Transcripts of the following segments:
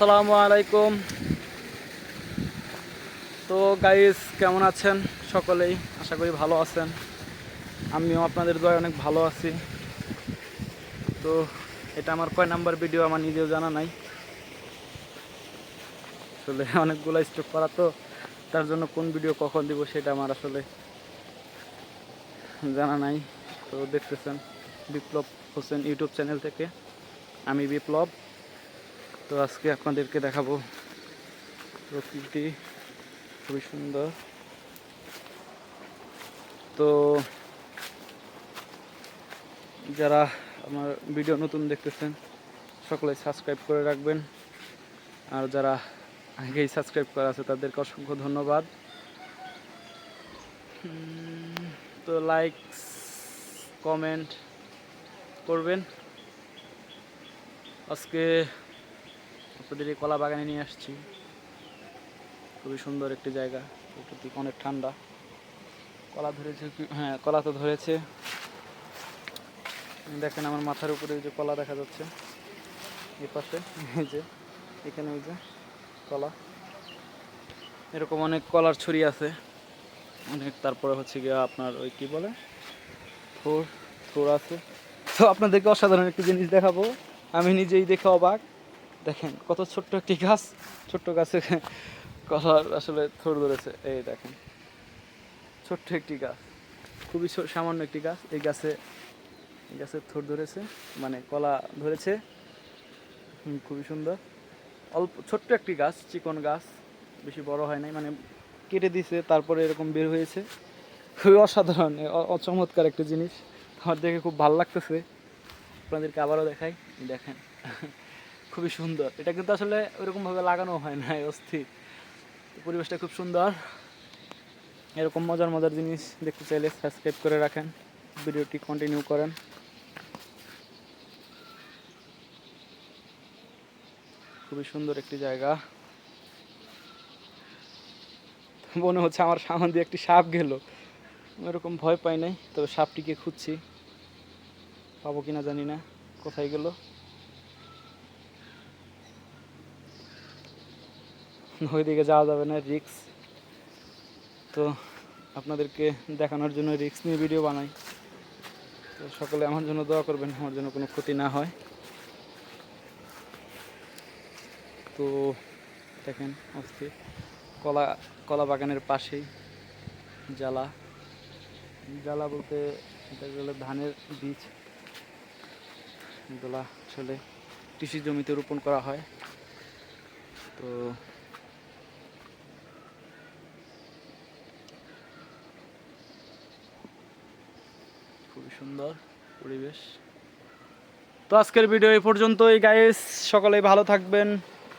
আসসালামু আলাইকুম। তো গাইস কেমন আছেন সকলেই? আশা করি ভালো আছেন। আমিও আপনাদের দয় অনেক ভালো আছি। তো এটা আমার কয় নাম্বার ভিডিও আমার নিজেও জানা নাই। আসলে অনেকগুলো স্টক করা তো, তার জন্য কোন ভিডিও কখন দিব সেটা আমার আসলে জানা নাই। তো দেখতেছেন বিপ্লব হোসেন ইউটিউব চ্যানেল থেকে। আমি বিপ্লব। তো আজকে আপনাদেরকে দেখাবো প্রকৃতি। খুবই সুন্দর। তো যারা আমার ভিডিও নতুন দেখতেছেন, সকলে সাবস্ক্রাইব করে রাখবেন। আর যারা আগেই সাবস্ক্রাইব করা আছে, তাদেরকে অসংখ্য ধন্যবাদ। তো লাইক কমেন্ট করবেন। আজকে আপনাদের এই কলা বাগানে নিয়ে আসছি। খুবই সুন্দর একটি জায়গা। প্রকৃতি অনেক ঠান্ডা। কলা ধরেছে হ্যাঁ কলা তো ধরেছে। দেখেন আমার মাথার উপরে যে কলা দেখা যাচ্ছে। এই পাশে, এই যে, এখানে ওই যে কলা। এরকম অনেক কলার ছড়ি আছে। অনেক, তারপরে হচ্ছে গিয়ে আপনার ওই কি বলে? থোর থোর আছে। তো আপনাদেরকে অসাধারণ একটি জিনিস দেখাবো। আমি নিজেই দেখে অবাক। দেখেন কত ছোট্ট একটি গাছ, ছোট্ট গাছে কলার আসলে থোর ধরেছে। এই দেখেন, ছোট্ট একটি গাছ, খুবই সামান্য একটি গাছ। এই গাছে এই গাছে থোর ধরেছে মানে কলা ধরেছে। খুবই সুন্দর। অল্প, ছোট্ট একটি গাছ, চিকন গাছ, বেশি বড় হয় নাই মানে কেটে দিছে, তারপরে এরকম বের হয়েছে। খুবই অসাধারণ অচমৎকার একটা জিনিস। আমার দেখে খুব ভালো লাগতেছে। আপনাদেরকে আবারও দেখাই, দেখেন। খুবই সুন্দর। এটা কিন্তু আসলে ওইরকমভাবে লাগানো হয় না অস্থির। পরিবেশটা খুব সুন্দর। এরকম মজার মজার জিনিস দেখতে চাইলে সাবস্ক্রাইব করে রাখেন। ভিডিওটি কন্টিনিউ করেন। খুবই সুন্দর একটি জায়গা। মনে হচ্ছে আমার সামনে দিয়ে একটি সাপ গেল। এরকম ভয় পাই নাই, তবে সাপটিকে খুঁজছি। পাবো কিনা জানি না, কোথায় গেল। ওইদিকে যাওয়া যাবে না রিক্স তো আপনাদেরকে দেখানোর জন্য রিক্স নিয়ে ভিডিও বানাই। তো সকলে আমার জন্য দোয়া করবেন, আমার জন্য কোনো ক্ষতি না হয়। তো দেখেন অস্থির কলা কলা বাগানের পাশেই জ্বালা। জ্বালা বলতে এটা গেলে ধানের বীজ। এগুলা আসলে কৃষি জমিতে রোপণ করা হয়। তো সুন্দর পরিবেশ। তো আজকের ভিডিও এই পর্যন্তই গাইস সকলেই ভালো থাকবেন,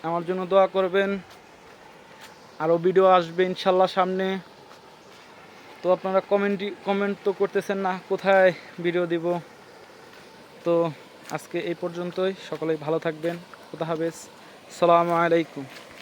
আমার জন্য দোয়া করবেন। আরও ভিডিও আসবে ইনশাল্লাহ সামনে। তো আপনারা কমেন্টই কমেন্ট তো করতেছেন না, কোথায় ভিডিও দিব? তো আজকে এই পর্যন্তই, সকলেই ভালো থাকবেন কোথা হাফেজ। সালামু আলাইকুম।